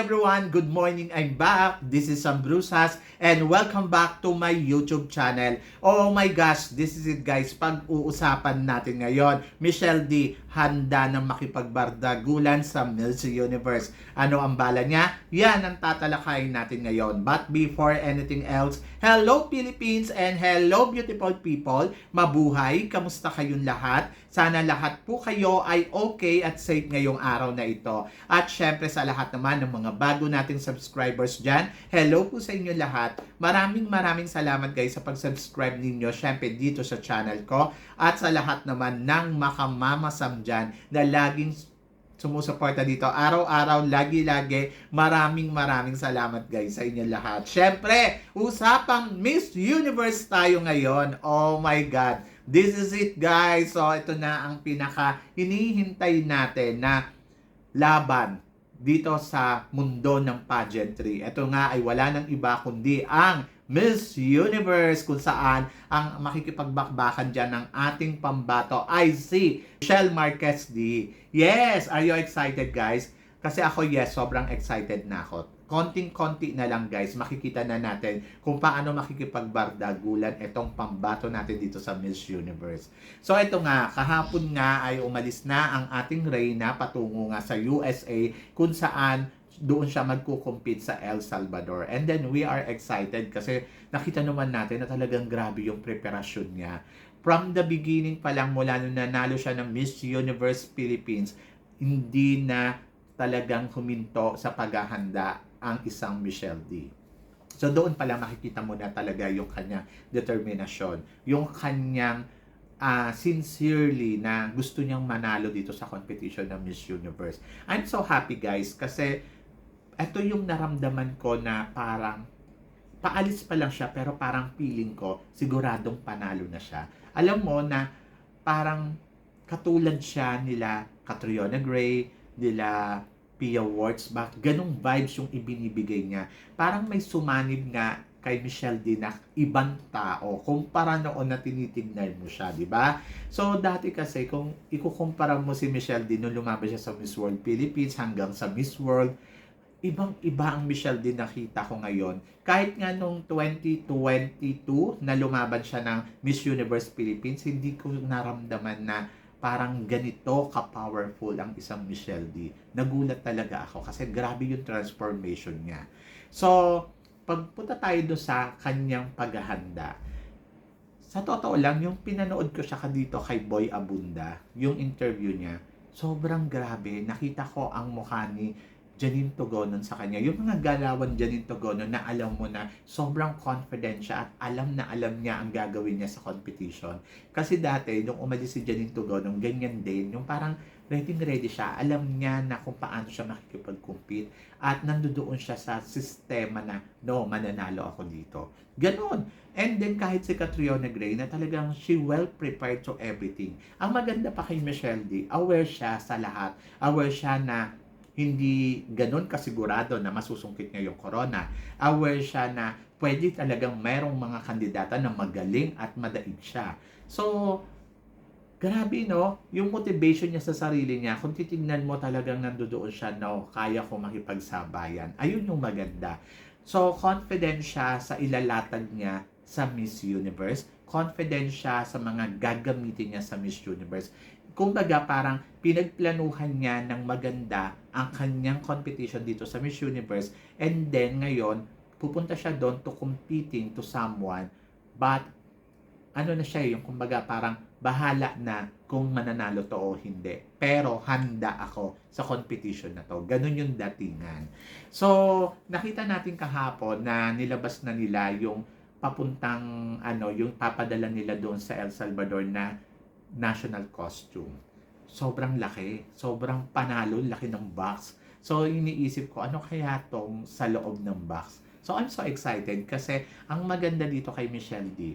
Everyone! Good morning! I'm back. This is Sam Brusas and welcome back to my YouTube channel. Oh my gosh, this is it guys. Pag-uusapan natin ngayon, Michelle D. handa ng makipagbardagulan sa Mills Universe. Ano ang bala niya? Yan ang tatalakayin natin ngayon. But before anything else, hello Philippines and hello beautiful people. Mabuhay! Kamusta kayong lahat? Sana lahat po kayo ay okay at safe ngayong araw na ito. At syempre sa lahat naman ng mga bago nating subscribers dyan, hello po sa inyo lahat. Maraming maraming salamat guys sa pag-subscribe ninyo syempre dito sa channel ko at sa lahat naman ng makamamasam dyan na laging sumusuporta dito araw-araw, lagi-lagi. Maraming maraming salamat guys sa inyo lahat. Syempre, usapang Miss Universe tayo ngayon. Oh my God. This is it guys. So ito na ang pinaka hinihintay natin na laban dito sa mundo ng pageantry. Ito nga ay wala nang iba kundi ang Miss Universe kung saan ang makikipagbakbakan dyan ng ating pambato ay si Michelle Marquez D. Yes! Are you excited guys? Kasi ako yes, sobrang excited na ako. Konting-konti na lang guys, makikita na natin kung paano makikipagbardagulan itong pambato natin dito sa Miss Universe. So ito nga, kahapon nga ay umalis na ang ating Reyna patungo nga sa USA kung saan doon siya magko-compete sa El Salvador. And then we are excited kasi nakita naman natin na talagang grabe yung preparasyon niya. From the beginning pa lang mula nung nanalo siya ng Miss Universe Philippines, hindi na talagang huminto sa paghahanda ang isang Michelle D. So doon pala makikita mo na talaga yung kanyang determinasyon, yung kanyang ah, sincerely na gusto niyang manalo dito sa competition ng Miss Universe. I'm so happy guys kasi ito yung naramdaman ko na parang paalis pa lang siya pero parang feeling ko siguradong panalo na siya. Alam mo na parang katulad siya nila Catriona Gray, nila Pia Wurtzbach, ganong vibes yung ibinibigay niya. Parang may sumanib nga kay Michelle din na ibang tao kumpara noon na tinitignan mo siya, di ba? So, dati kasi kung ikukumpara mo si Michelle din nung lumabas siya sa Miss World Philippines hanggang sa Miss World, ibang-iba ang Michelle din nakita ko ngayon. Kahit nga nung 2022 na lumaban siya ng Miss Universe Philippines, hindi ko naramdaman na parang ganito ka-powerful ang isang Michelle D. Nagulat talaga ako kasi grabe yung transformation niya. So, pagpunta tayo do sa kanyang paghahanda, sa totoo lang, yung pinanood ko siya dito kay Boy Abunda, yung interview niya, sobrang grabe. Nakita ko ang mukha ni Janine Togonon sa kanya. Yung mga galawan Janine Togonon na alam mo na sobrang confident siya at alam na alam niya ang gagawin niya sa competition. Kasi dati, nung umalis si Janine Togonon, ganyan din. Yung parang ready ready siya. Alam niya na kung paano siya makikipag-compete. At nandoon siya sa sistema na, no, mananalo ako dito. Ganon. And then kahit si Catriona Gray na talagang she well prepared to everything. Ang maganda pa kay Michelle D, aware siya sa lahat. Aware siya na hindi ganun kasigurado na masusungkit niya yung corona. Aware siya na pwede talagang mayroong mga kandidata na magaling at madaig siya. So, grabe no, yung motivation niya sa sarili niya, kung titingnan mo talagang nandoon siya, no, kaya ko makipagsabayan. Ayun yung maganda. So, confident siya sa ilalatag niya sa Miss Universe. Confident siya sa mga gagamitin niya sa Miss Universe kumbaga parang pinagplanuhan niya ng maganda ang kanyang competition dito sa Miss Universe and then ngayon pupunta siya doon to competing to someone but ano na siya yung kumbaga parang bahala na kung mananalo to o hindi. Pero handa ako sa competition na to. Ganun yung datingan. So, nakita natin kahapon na nilabas na nila yung papuntang ano, yung papadala nila doon sa El Salvador na national costume. Sobrang laki. Sobrang panalo. Laki ng box. So, iniisip ko, ano kaya tong sa loob ng box? So, I'm so excited kasi ang maganda dito kay Michelle D,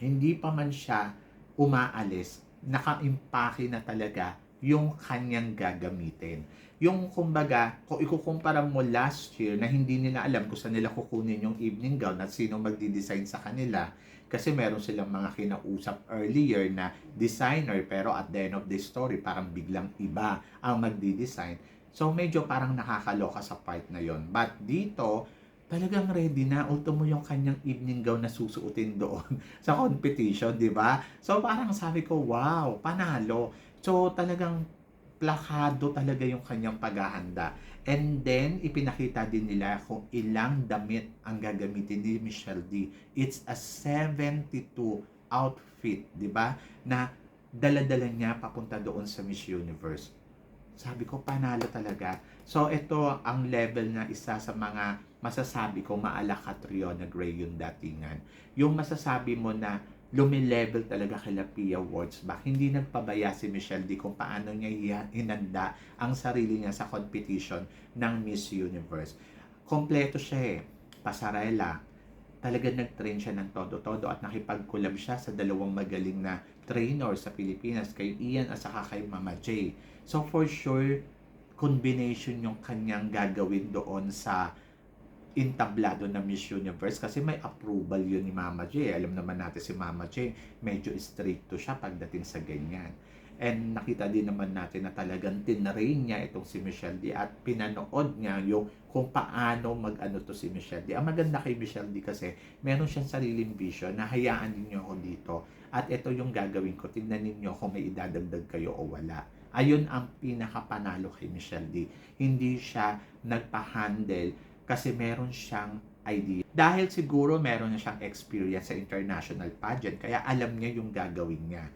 hindi pa man siya umaalis, naka-impake na talaga yung kanyang gagamitin. Yung kumbaga, kung ikukumpara mo last year na hindi nila alam kung saan nila kukunin yung evening gown at sino magdi-design sa kanila, kasi meron silang mga kinausap earlier na designer pero at the end of the story parang biglang iba ang magdi-design. So medyo parang nakakaloka sa part na yon. But dito, talagang ready na. Ultimo yung kanyang evening gown na susuotin doon sa competition, di ba? So parang sabi ko, wow, panalo. So talagang plakado talaga yung kanyang paghahanda. And then, ipinakita din nila kung ilang damit ang gagamitin ni Michelle D. It's a 72 outfit, di ba? Na dala-dala niya papunta doon sa Miss Universe. Sabi ko, panalo talaga. So, ito ang level na isa sa mga masasabi ko maala Catriona Gray yung datingan. Yung masasabi mo na lumilevel talaga kay Pia Wurzbach. Hindi nagpabaya si Michelle D kung paano niya hinanda ang sarili niya sa competition ng Miss Universe. Kompleto siya eh. Pasarela. Talaga nag-train siya ng todo-todo at nakipag-collab siya sa dalawang magaling na trainer sa Pilipinas, kay Ian at saka kay Mama J. So for sure, combination yung kanyang gagawin doon sa intablado na Miss Universe kasi may approval yun ni Mama J. Alam naman natin si Mama J, medyo stricto siya pagdating sa ganyan. And nakita din naman natin na talagang tinrain niya itong si Michelle D at pinanood niya yung kung paano mag-ano to si Michelle D. Ang maganda kay Michelle D kasi meron siyang sariling vision na hayaan ninyo ako dito at ito yung gagawin ko. Tingnan ninyo kung may idadagdag kayo o wala. Ayun ang pinakapanalo kay Michelle D. Hindi siya nagpa-handle kasi meron siyang idea. Dahil siguro meron na siyang experience sa international pageant, kaya alam niya yung gagawin niya.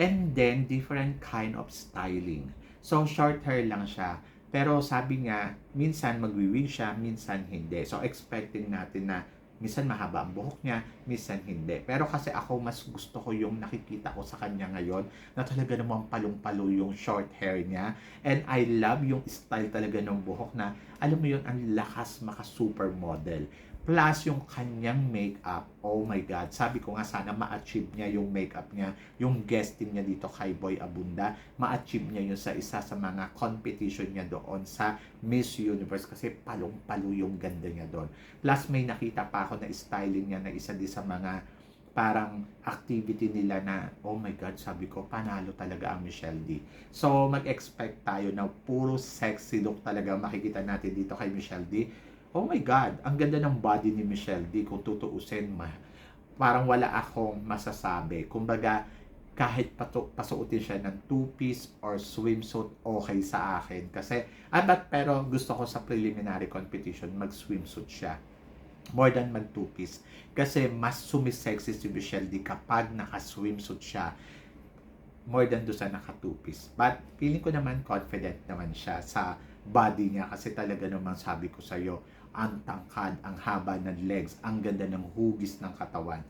And then, different kind of styling. So, short hair lang siya. Pero sabi niya, minsan magwiwig siya, minsan hindi. So, expecting natin na minsan mahaba ang buhok niya, minsan hindi. Pero kasi ako mas gusto ko yung nakikita ko sa kanya ngayon na talaga namang palong-palo yung short hair niya. And I love yung style talaga ng buhok na alam mo yun, ang lakas maka supermodel. Plus yung kanyang makeup, oh my God, sabi ko nga sana ma-achieve niya yung makeup niya, yung guesting niya dito kay Boy Abunda, ma-achieve niya yun sa isa sa mga competition niya doon sa Miss Universe kasi palong-palo yung ganda niya doon. Plus may nakita pa ako na styling niya na isa din sa mga parang activity nila na, oh my God, sabi ko, panalo talaga ang Michelle D. So, mag-expect tayo na puro sexy look talaga makikita natin dito kay Michelle D. Oh my God, ang ganda ng body ni Michelle D. Kung tutuusin, ma parang wala akong masasabi. Kumbaga, kahit pato, pasuotin siya ng two-piece or swimsuit, okay sa akin. Kasi, ah, but, pero gusto ko sa preliminary competition, mag-swimsuit siya more than mag two-piece. Kasi mas sumisexy si Michelle D kapag naka-swimsuit siya more than do sa naka two-piece. But feeling ko naman confident naman siya sa body niya kasi talaga naman sabi ko sa iyo ang tangkad, ang haba ng legs, ang ganda ng hugis ng katawan.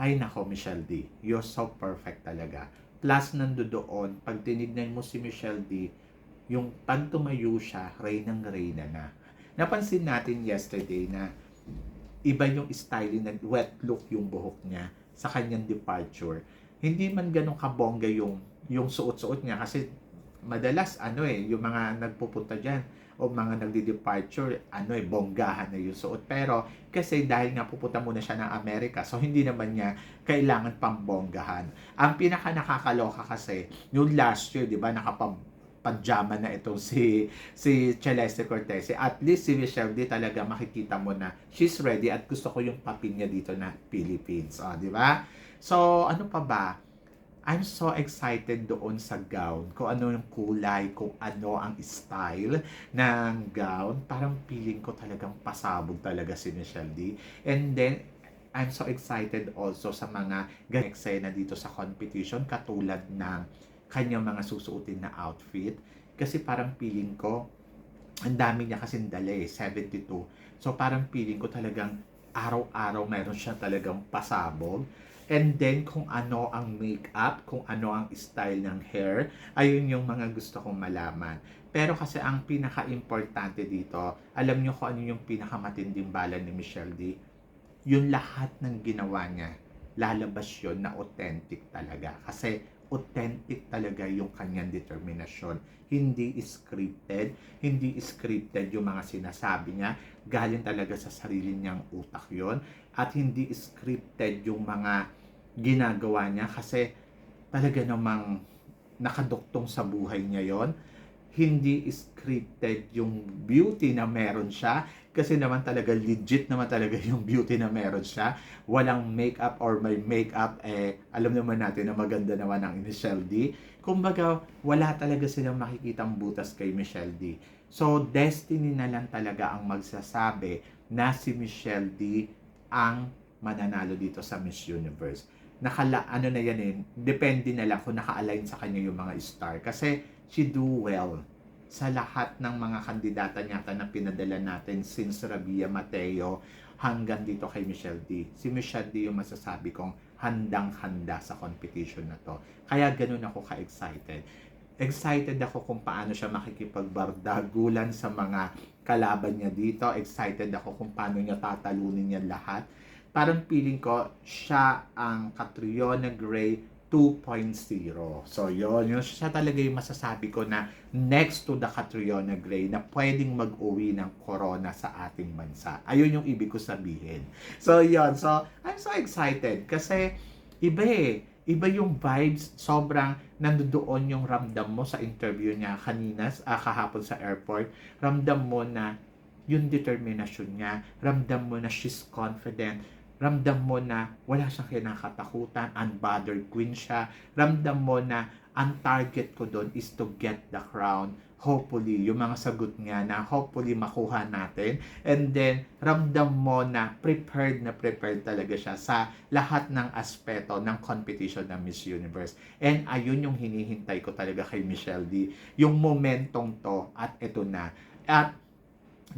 Ay nako Michelle D, you're so perfect talaga. Plus nando doon, pag tinignan mo si Michelle D, yung pag tumayo siya, reynang reyna na. Napansin natin yesterday na iba yung styling na wet look yung buhok niya sa kanyang departure. Hindi man ganun kabongga yung yung suot-suot niya kasi madalas ano eh yung mga nagpupunta diyan o mga nagdi-departure ano eh bonggahan na yung suot pero kasi dahil nga pupunta muna siya ng Amerika so hindi naman niya kailangan pang bonggahan ang pinaka nakakaloka kasi yung last year di ba nakapag pajama na itong si si Celeste Cortez. At least si Michelle D talaga makikita mo na she's ready at gusto ko yung papin niya dito na Philippines. Oh, di ba? So, ano pa ba? I'm so excited doon sa gown. Kung ano yung kulay, kung ano ang style ng gown. Parang feeling ko talagang pasabog talaga si Michelle D. And then, I'm so excited also sa mga eksena dito sa competition katulad ng kanyang mga susuotin na outfit. Kasi parang feeling ko, ang dami niya kasi dala eh, 72. So parang feeling ko talagang araw-araw meron siya talagang pasabog. And then kung ano ang makeup, kung ano ang style ng hair, ayun yung mga gusto kong malaman. Pero kasi ang pinaka-importante dito, alam niyo kung ano yung pinakamatinding bala ni Michelle D? Yung lahat ng ginawa niya, lalabas yun na authentic talaga. Kasi authentic talaga yung kanyang determinasyon. Hindi scripted, hindi scripted yung mga sinasabi niya, galing talaga sa sarili niyang utak yon at hindi scripted yung mga ginagawa niya kasi talaga namang nakaduktong sa buhay niya yon. Hindi scripted yung beauty na meron siya kasi naman talaga legit naman talaga yung beauty na meron siya. Walang makeup or may makeup eh alam naman natin na maganda naman ang Michelle D. Kumbaga wala talaga silang makikitang butas kay Michelle D. So destiny na lang talaga ang magsasabi na si Michelle D ang mananalo dito sa Miss Universe nakala ano na yan eh depende na lang kung naka-align sa kanya yung mga star kasi she do well sa lahat ng mga kandidata niya na pinadala natin since Rabia Mateo hanggang dito kay Michelle D. Si Michelle D yung masasabi kong handang-handa sa competition na to. Kaya ganun ako ka-excited. Excited ako kung paano siya makikipagbardagulan sa mga kalaban niya dito. Excited ako kung paano niya tatalunin niya lahat. Parang feeling ko, siya ang Catriona Gray 2.0. So, yun. Yun siya talaga yung masasabi ko na next to the Catriona Gray na pwedeng mag-uwi ng corona sa ating bansa. Ayun yung ibig ko sabihin. So, yun. So, I'm so excited kasi iba eh. Iba yung vibes. Sobrang nandoon yung ramdam mo sa interview niya kanina, ah, kahapon sa airport. Ramdam mo na yung determinasyon niya. Ramdam mo na she's confident ramdam mo na wala siyang kinakatakutan, unbothered queen siya. Ramdam mo na ang target ko doon is to get the crown. Hopefully, yung mga sagot nga na hopefully makuha natin. And then, ramdam mo na prepared na prepared talaga siya sa lahat ng aspeto ng competition ng Miss Universe. And ayun yung hinihintay ko talaga kay Michelle D. Yung momentong to at ito na. At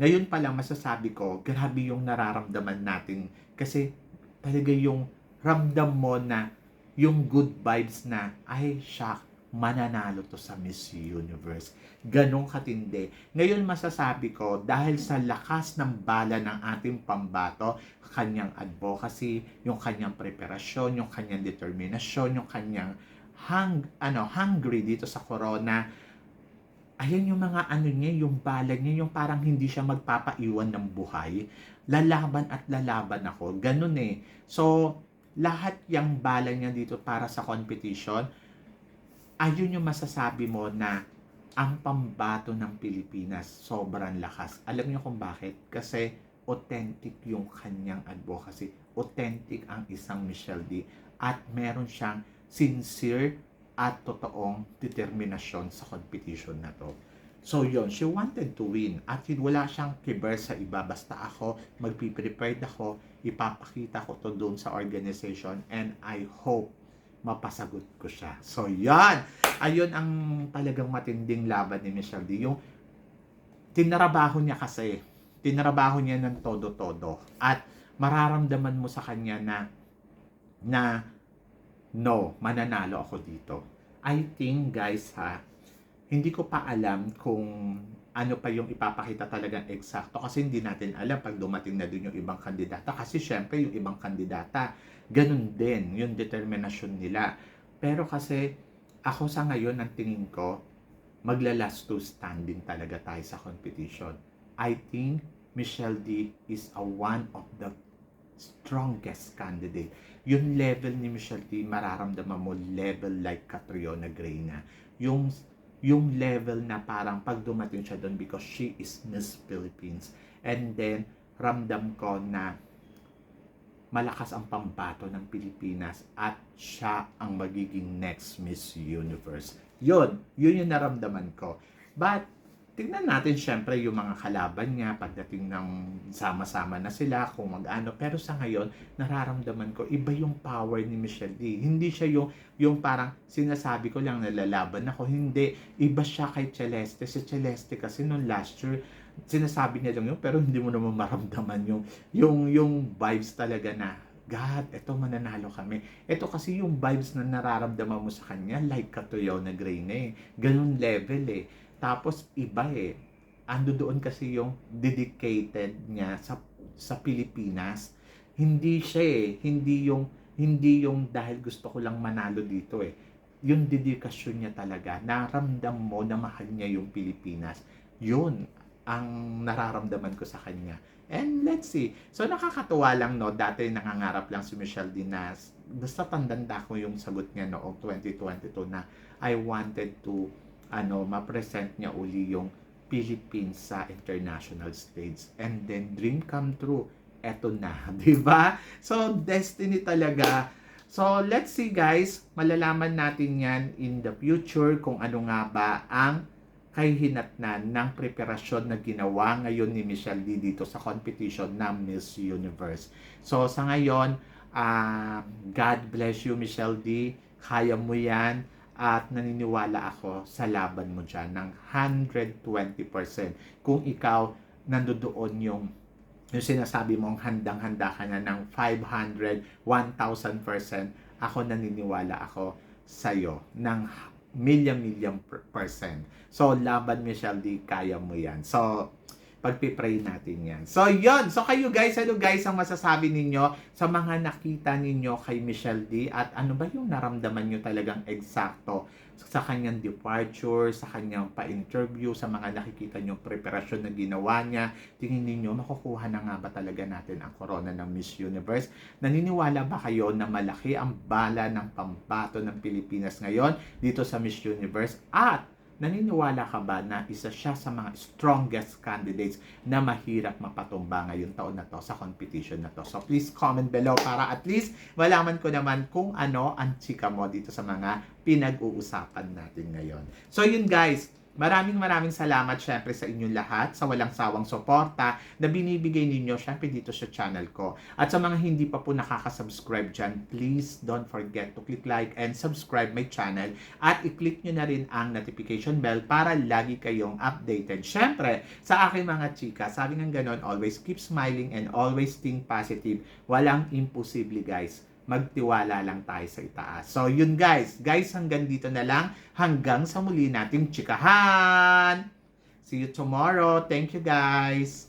ngayon pa lang masasabi ko, grabe yung nararamdaman natin kasi talaga yung ramdam mo na yung good vibes na ay siya mananalo to sa Miss Universe. Ganong katindi. Ngayon masasabi ko, dahil sa lakas ng bala ng ating pambato, kanyang advocacy, yung kanyang preparasyon, yung kanyang determinasyon, yung kanyang hang, ano, hungry dito sa corona, ayan yung mga ano niya, yung bala niya, yung parang hindi siya magpapaiwan ng buhay. Lalaban at lalaban ako. Ganun eh. So, lahat yung bala niya dito para sa competition, ayun yung masasabi mo na ang pambato ng Pilipinas sobrang lakas. Alam niyo kung bakit? Kasi authentic yung kanyang advocacy. Authentic ang isang Michelle D. At meron siyang sincere at totoong determinasyon sa competition na to. So yon she wanted to win at wala siyang kiber sa iba. Basta ako, magpiprepared ako, ipapakita ko to doon sa organization and I hope mapasagot ko siya. So yan! Ayun ang talagang matinding laban ni Michelle D. Yung tinarabaho niya kasi, tinarabaho niya ng todo-todo at mararamdaman mo sa kanya na na no, mananalo ako dito. I think guys ha, hindi ko pa alam kung ano pa yung ipapakita talagang eksakto kasi hindi natin alam pag dumating na din yung ibang kandidata kasi syempre yung ibang kandidata ganun din yung determinasyon nila. Pero kasi ako sa ngayon ang tingin ko magla last to standing talaga tayo sa competition. I think Michelle D is a one of the strongest candidate yung level ni Michelle D mararamdaman mo level like Catriona Gray na yung yung level na parang pag dumating siya doon because she is Miss Philippines. And then, ramdam ko na malakas ang pambato ng Pilipinas at siya ang magiging next Miss Universe. Yun, yun yung naramdaman ko. But, tignan natin syempre yung mga kalaban niya pagdating ng sama-sama na sila kung mag-ano pero sa ngayon nararamdaman ko iba yung power ni Michelle D hindi siya yung yung parang sinasabi ko lang nalalaban ako hindi iba siya kay Celeste si Celeste kasi noong last year sinasabi niya lang yun pero hindi mo naman maramdaman yung yung yung vibes talaga na God, eto mananalo kami. Ito kasi yung vibes na nararamdaman mo sa kanya, like katuyaw na gray eh. Ganun level eh. Tapos iba eh. Ando doon kasi yung dedicated niya sa sa Pilipinas. Hindi siya eh, hindi yung hindi yung dahil gusto ko lang manalo dito eh. Yung dedikasyon niya talaga, naramdam mo na mahal niya yung Pilipinas. Yun ang nararamdaman ko sa kanya. And let's see. So nakakatuwa lang no, dati nangangarap lang si Michelle Dinas. Basta tandanda ko yung sagot niya noong 2022 na I wanted to ano, ma-present niya uli yung Philippines sa international stage. And then, dream come true. Eto na, di ba? So, destiny talaga. So, let's see guys, malalaman natin yan in the future kung ano nga ba ang kahihinatnan ng preparasyon na ginawa ngayon ni Michelle D dito sa competition ng Miss Universe. So, sa ngayon, ah, God bless you, Michelle D. Kaya mo yan at naniniwala ako sa laban mo dyan ng 120%. Kung ikaw nandoon yung yung sinasabi mong handang-handa ka na ng 500, 1,000%, ako naniniwala ako sa'yo ng per- percent. So, laban Michelle D, kaya mo yan. So, pagpipray natin yan. So, yon So, kayo guys, ano guys ang masasabi ninyo sa mga nakita ninyo kay Michelle D? At ano ba yung naramdaman nyo talagang eksakto sa kanyang departure, sa kanyang pa-interview, sa mga nakikita nyo preparasyon na ginawa niya? Tingin ninyo, makukuha na nga ba talaga natin ang corona ng Miss Universe? Naniniwala ba kayo na malaki ang bala ng pambato ng Pilipinas ngayon dito sa Miss Universe? At naniniwala ka ba na isa siya sa mga strongest candidates na mahirap mapatumba ngayong taon na to sa competition na to? So please comment below para at least malaman ko naman kung ano ang chika mo dito sa mga pinag-uusapan natin ngayon. So yun guys, Maraming maraming salamat syempre sa inyong lahat sa walang sawang suporta na binibigay ninyo syempre dito sa channel ko. At sa mga hindi pa po nakaka-subscribe dyan, please don't forget to click like and subscribe my channel at i-click nyo na rin ang notification bell para lagi kayong updated. Syempre, sa aking mga chika, sabi ng ganon, always keep smiling and always think positive. Walang imposible guys magtiwala lang tayo sa itaas. So, yun guys. Guys, hanggang dito na lang. Hanggang sa muli nating tsikahan. See you tomorrow. Thank you guys.